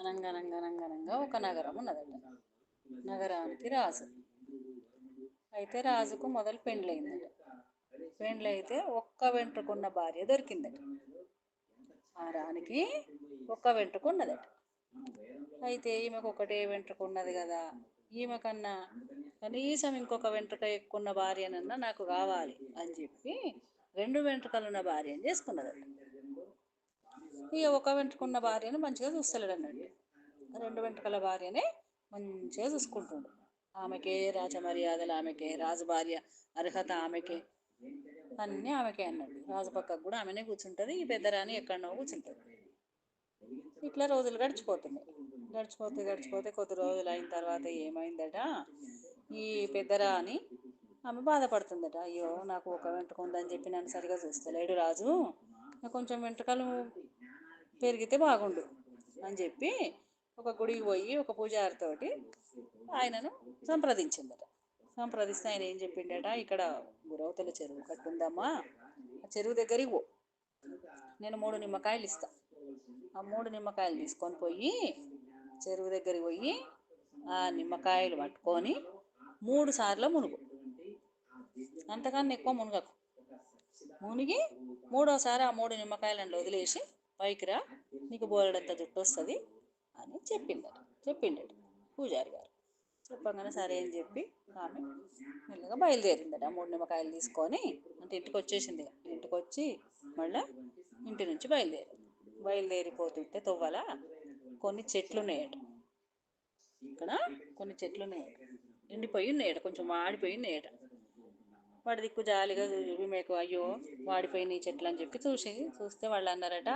అనంగనంగనంగనంగా ఒక నగరం ఉన్నదట. నగరానికి రాజు. అయితే రాజుకు మొదలు పెండ్లయిందట. పెండ్లయితే ఒక్క వెంట్రుకున్న భార్య దొరికిందట. ఆ రానికి ఒక్క వెంట్రుకున్నదట. అయితే ఈమెకు ఒకటే వెంట్రుకున్నది కదా. ఈమె కన్నా కనీసం ఇంకొక వెంట్రుక ఎక్కున్న భార్యనన్నా నాకు కావాలి అని చెప్పి రెండు వెంట్రుకలున్న భార్యను చేసుకున్నదట. ఇక ఒక వెంట్రుకున్న భార్యను మంచిగా చూస్తలేడు అన్నట్టు రెండు వెంట్రుకల భార్యనే మంచిగా చూసుకుంటుండు. ఆమెకే రాజ మర్యాదలు ఆమెకే రాజు భార్య అర్హత ఆమెకే అన్నీ ఆమెకే అన్నాడు రాజు పక్కకు కూడా ఆమెనే కూర్చుంటుంది ఈ పెద్దరాని ఎక్కడనో కూర్చుంటుంది. ఇట్లా రోజులు గడిచిపోతున్నాయి. గడిచిపోతే గడిచిపోతే కొద్ది రోజులు అయిన తర్వాత ఏమైందట? ఈ పెద్దరాని ఆమె బాధపడుతుందట. అయ్యో నాకు ఒక వెంట్రుక ఉందని చెప్పి నన్ను సరిగా చూస్తలేడు రాజు. కొంచెం వెంట్రుకలు పెరిగితే బాగుండు అని చెప్పి ఒక గుడికి పోయి ఒక పూజారితోటి ఆయనను సంప్రదించిందట. సంప్రదిస్తే ఆయన ఏం చెప్పిండట ఇక్కడ గురవతల చెరువు కట్టుందమ్మా ఆ చెరువు దగ్గరికి పో. నేను మూడు నిమ్మకాయలు ఇస్తా. ఆ మూడు నిమ్మకాయలు తీసుకొని పోయి చెరువు దగ్గరికి పోయి ఆ నిమ్మకాయలు పట్టుకొని మూడు సార్లు మునుగు. అంతకన్నా ఎక్కువ మునగకు. మునిగి మూడోసారి ఆ మూడు నిమ్మకాయలను వదిలేసి పైకి రా నీకు బోలెడంత జుట్టు వస్తుంది అని చెప్పిందట చెప్పిండట పూజారి గారు. చెప్పగానే సరే అని చెప్పి ఆమె మెల్లగా బయలుదేరిందట. ఆ మూడు నిమ్మకాయలు తీసుకొని అంటే ఇంటికి వచ్చేసింది ఇంటికి వచ్చి మళ్ళీ ఇంటి నుంచి బయలుదేరి బయలుదేరిపోతుంటే తవ్వాల కొన్ని చెట్లు ఉన్నాయట ఇక్కడ కొన్ని చెట్లు ఉన్నాయట ఎండిపోయి ఉన్నాయట కొంచెం వాడిపోయి ఉన్నాయట వాడి దిక్కు జాలిగా మీకు అయ్యో వాడిపోయిన ఈ చెట్లు అని చెప్పి చూసి చూస్తే వాళ్ళు అన్నారట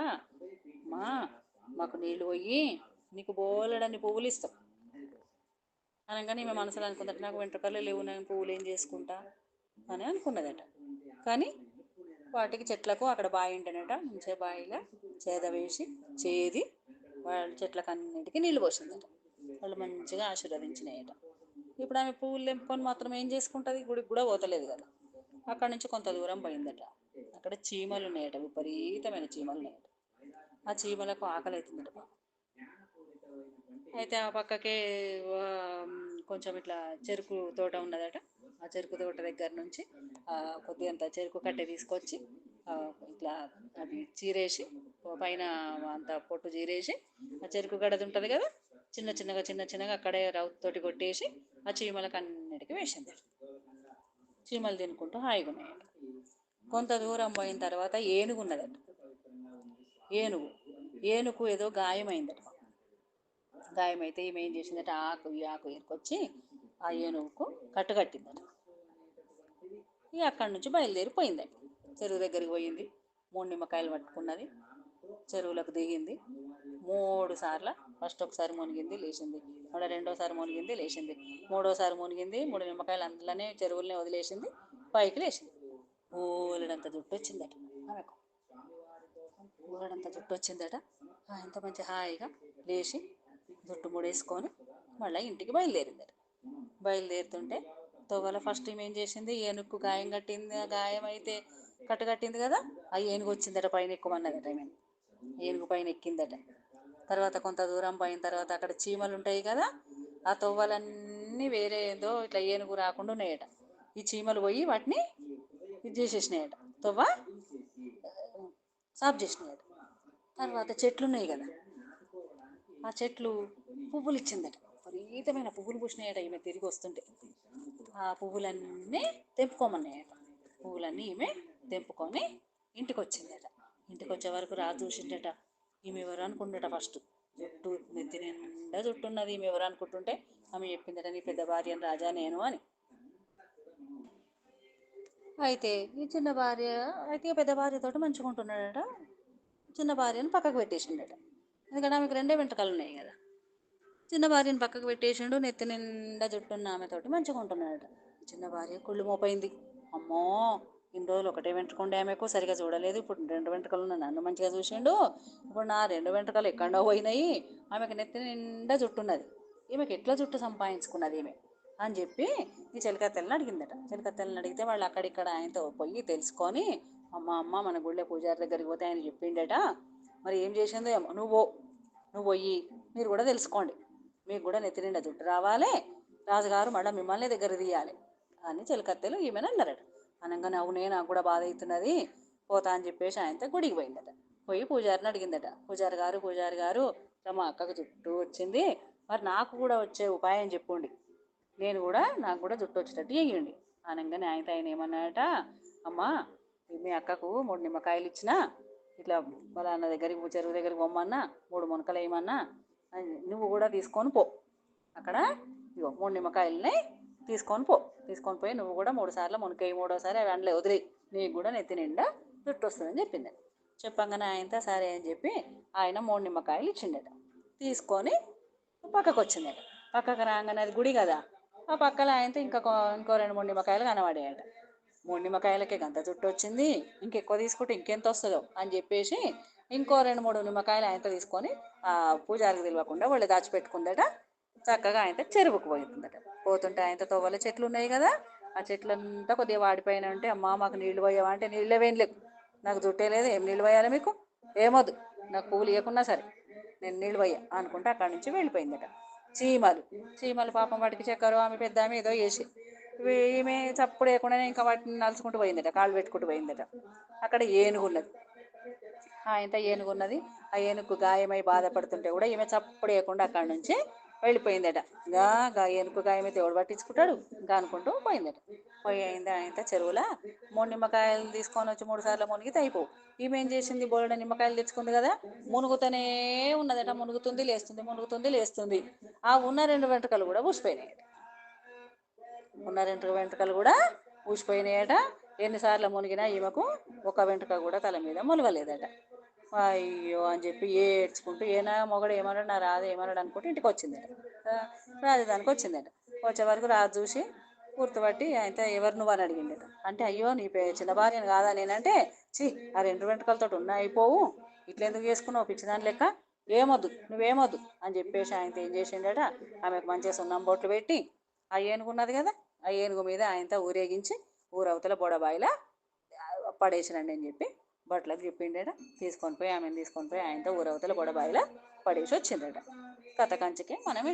అమ్మా మాకు నీళ్ళు పోయి నీకు బోలెడన్ని పువ్వులు ఇస్తాం. అనగానే మేము మనసులో అనుకుందట నాకు వెంట్రుకలు లేవు నేను పువ్వులు ఏం చేసుకుంటా? అని అనుకున్నదట. కానీ వాటికి చెట్లకు అక్కడ బావి ఉండనట మంచిగా బావిలో చేద వేసి చేది వాళ్ళ చెట్లకు అన్నిటికీ నీళ్ళు పోసిందట. వాళ్ళు మంచిగా ఆశీర్వదించినాయట. ఇప్పుడు ఆమె పువ్వులు తెంపుకొని మాత్రం ఏం చేసుకుంటుంది? గుడికి కూడా పోతలేదు కదా. అక్కడ నుంచి కొంత దూరం పోయిందట. అక్కడ చీమలు ఉన్నాయట విపరీతమైన చీమలు ఉన్నాయట ఆ చీమలకు ఆకలి అవుతుందట అయితే ఆ పక్కకే కొంచెం ఇట్లా చెరుకు తోట ఉన్నదట. ఆ చెరుకు తోట దగ్గర నుంచి కొద్దిగా కొద్దిగంత చెరుకు కట్టె తీసుకొచ్చి ఇట్లా అది చీరేసి పైన అంత పొట్టు చీరేసి ఆ చెరుకు గడది ఉంటుంది కదా చిన్న చిన్నగా చిన్న చిన్నగా అక్కడే తోటి కొట్టేసి ఆ చీమలకు అన్నిటికీ వేసింది. చీమలు తినుకుంటూ హాయిగా ఉన్నాయి కొంత దూరం పోయిన తర్వాత ఏనుగు ఉన్నదట ఏనుగు. ఏనుగు ఏదో గాయమైందట. గాయమైతే ఈమె ఏం చేసిందట ఆకు ఈ ఆకు ఏరుకొచ్చి ఆ ఏనుగుకు కట్టుకట్టిందట. ఇక అక్కడి నుంచి బయలుదేరిపోయిందట చెరువు దగ్గరికి పోయింది. మూడు నిమ్మకాయలు పట్టుకున్నది. చెరువులకు దిగింది. మూడు సార్లు ఫస్ట్ ఒకసారి మునిగింది లేచింది. మళ్ళీ రెండోసారి మునిగింది లేచింది. మూడోసారి మునిగింది మూడు నిమ్మకాయలు అందులోనే చెరువులనే వదిలేసింది పైకి లేచింది. ఊలడంత జుట్టు వచ్చిందట ఆమెకు. ఊరడంత జుట్టు వచ్చిందట ఇంత ఎంత మంచి హాయిగా లేచి జుట్టు ముడేసుకొని మళ్ళీ ఇంటికి బయలుదేరిందట. బయలుదేరుతుంటే తొవ్వల ఫస్ట్ ఏం చేసింది? ఏనుగు గాయం కట్టింది ఆ గాయం అయితే కట్టుకట్టింది కదా? ఆ ఏనుగు వచ్చిందట పైన ఎక్కుమన్నదట ఈమె ఏనుగు పైన ఎక్కిందట. తర్వాత కొంత దూరం పోయిన తర్వాత అక్కడ చీమలు ఉంటాయి కదా? ఆ తొవ్వలన్నీ వేరే ఏదో ఇట్లా ఏనుగు రాకుండా ఉన్నాయట. ఈ చీమలు పోయి వాటిని ఇది చేసేసినాయట. తొవ్వ సాఫ్ చేసినాయట. తర్వాత చెట్లు ఉన్నాయి కదా. ఆ చెట్లు పువ్వులు ఇచ్చిందట విపరీతమైన పువ్వులు పూసినాయట ఈమె తిరిగి వస్తుంటే. ఆ పువ్వులన్నీ తెంపుకోమన్నాయట. పువ్వులన్నీ ఈమె తెంపుకొని ఇంటికి వచ్చిందట ఇంటికి వచ్చే వరకు రాజు చూసిండట. ఈమె ఎవరు అనుకుండట ఫస్ట్. జుట్టు నెత్తి నిండా జుట్టు ఉన్నది ఈమె ఎవరు అనుకుంటుంటే ఆమె చెప్పిందట నీ పెద్ద భార్య రాజా నేను అని. అయితే ఈ చిన్న భార్య అయితే పెద్ద భార్యతోటి మంచిగా ఉంటున్నాడట చిన్న భార్యను పక్కకు పెట్టేసిండట. ఎందుకంటే ఆమెకు రెండే వెంట్రుకలు ఉన్నాయి కదా. చిన్న భార్యను పక్కకు పెట్టేసిండు నెత్తి నిండా జుట్టున్న ఆమెతోటి మంచిగా ఉంటున్నాడట. చిన్న భార్య కుళ్ళు మోపోయింది అమ్మో ఇన్ని రోజులు ఒకటే వెంట్రుకుండే ఆమెకు సరిగా చూడలేదు. ఇప్పుడు రెండు వెంట్రుకలు ఉన్న నన్ను మంచిగా చూసిండు. ఇప్పుడు నా రెండు వెంట్రుకలు ఎక్కడో పోయినాయి. ఆమెకు నెత్తి నిండా జుట్టు ఉన్నది. ఈమెకి ఎట్లా జుట్టు సంపాదించుకున్నది ఈమె? అని చెప్పి ఈ చెలికత్తెల్ని అడిగిందట. చెలికత్తెల్ని అడిగితే వాళ్ళు అక్కడిక్కడ ఆయనతో పోయి తెలుసుకొని అమ్మ అమ్మ మన గుళ్ళే పూజారి దగ్గరికి పోతే ఆయన చెప్పిండట మరి ఏం చేసిందో ఏమో నువ్వు నువ్వు పోయి మీరు కూడా తెలుసుకోండి మీకు కూడా నెత్తినిండ దుట్టు జుట్టు రావాలి రాజుగారు మళ్ళీ మిమ్మల్ని దగ్గర తీయాలి అని చెలికత్తెలు ఈమెను అన్నారట. అనగానే అవునే నాకు కూడా బాధ అవుతున్నది పోతా అని చెప్పేసి ఆయనతో గుడికి పోయిందట. పోయి పూజారిని అడిగిందట. పూజారి గారు పూజారి గారు మా అక్కకు జుట్టు వచ్చింది మరి నాకు కూడా వచ్చే ఉపాయం చెప్పుండి నేను కూడా నాకు కూడా జుట్టు వచ్చేటట్టు చేయండి అనగానే ఆయన ఆయన ఏమన్నాడట అమ్మా మీ అక్కకు మూడు నిమ్మకాయలు ఇచ్చిన ఇట్లా అన్న దగ్గరికి చెరువు దగ్గరికి పొమ్మన్నా మూడు మునకలు వేయమన్నా నువ్వు కూడా తీసుకొని పో. అక్కడ ఇగో మూడు నిమ్మకాయలని తీసుకొని పో. తీసుకొని పోయి నువ్వు కూడా మూడు సార్లు మునకాయ మూడోసారి అవి అండ్లే వదిలి నీకు కూడా నెత్తి నిండా జుట్టు వస్తుందని చెప్పింది. చెప్పంగానే ఆయనతో సరే అని చెప్పి ఆయన మూడు నిమ్మకాయలు ఇచ్చిండట. తీసుకొని పక్కకు వచ్చిందట. పక్కకు రాగానే అది గుడి కదా. ఆ పక్కన ఆయనతో ఇంకా ఇంకో రెండు మూడు నిమ్మకాయలు కనబడేయట. మూడు నిమ్మకాయలకే గంత జుట్టు వచ్చింది ఇంకెక్కువ తీసుకుంటే ఇంకెంత వస్తుందో అని చెప్పేసి ఇంకో రెండు మూడు నిమ్మకాయలు ఆయనతో తీసుకొని ఆ పూజారికి తెలియకుండా వాళ్ళు దాచిపెట్టుకుందట. చక్కగా ఆయనతో చెరువుకు పోయిందట. పోతుంటే ఆయనతో తోవల చెట్లు ఉన్నాయి కదా ఆ చెట్లంతా కొద్దిగా వాడిపోయిన ఉంటే అమ్మ మాకు నీళ్ళు పోయావా? అంటే నీళ్ళు ఏం లేవు. నాకు జుట్టే లేదు. ఏం నీళ్ళు పోయాలి మీకు? ఏమొద్దు నాకు పూలు ఇవ్వకున్నా సరే. నేను నీళ్ళు పోయా అనుకుంటే అక్కడి నుంచి వెళ్ళిపోయిందట. చీమలు. చీమలు పాపం వాటికి చెక్కరు ఆమె పెద్ద ఆమె ఏదో చేసి ఈమె చప్పుడు వేయకుండానే ఇంకా వాటిని నలుచుకుంటూ పోయిందట కాళ్ళు పెట్టుకుంటూ పోయిందట. అక్కడ ఏనుగు ఉన్నది. ఇంత ఏనుగు ఉన్నది. ఆ ఏనుగు గాయమై బాధపడుతుంటే కూడా ఈమె చప్పుడు లేకుండా అక్కడి నుంచి వెళ్ళిపోయిందట. గా గా ఏనుగు గాయమైతే ఎవడు పట్టించుకుంటాడు? ఇంకా అనుకుంటూ పోయిందట. పోయి అయింది ఆయనతో మూడు నిమ్మకాయలు తీసుకొని వచ్చి మూడు సార్లు మునిగితే అయిపోవు. ఈమె ఏం చేసింది? బోలెడ నిమ్మకాయలు తెచ్చుకుంది కదా? మునుగుతూనే ఉన్నదట. మునుగుతుంది లేస్తుంది మునుగుతుంది లేస్తుంది. ఆ ఉన్న రెండు వెంట్రుకలు కూడా ఊసిపోయినాయట ఉన్న రెండు వెంట్రుకలు కూడా ఊసిపోయినాయట ఎన్నిసార్లు మునిగినా ఈమెకు ఒక వెంట్రుక కూడా తల మీద మునగలేదట అయ్యో అని చెప్పి ఏడ్చుకుంటూ ఏనా మొగడు ఏమన్నాడు నా రాదు ఏమన్నాడు అనుకుంటూ ఇంటికి వచ్చిందట. రాజధానికి వచ్చిందట. వచ్చే వరకు రాజు చూసి గుర్తుపట్టి అయితే ఎవరు నువ్వు అని అడిగిండట అంటే అయ్యో నీ పే చిన్న భార్యను కాదా నేనంటే చి ఆ రెండు వెంట్రుకలతో ఉన్నాయి పోవు. ఇట్లా ఎందుకు చేసుకున్నావు పిచ్చిదాని లెక్క? ఏమొద్దు నువ్వేమొద్దు అని చెప్పేసి ఆయనతో ఏం చేసిండట ఆమెకు మంచిగా సున్నం బొట్లు పెట్టి ఆ ఏనుగు కదా. ఆ ఏనుగు మీద ఆయనతో ఊరేగించి ఊరవతల బొడబాయిలా పడేసినండి అని చెప్పి బట్టలకు చెప్పిండట తీసుకొని పోయి ఆమెను తీసుకొని పోయి ఆయనతో ఊరవతల బొడబాయిలా పడేసి వచ్చిండట కథ కంచికి మనం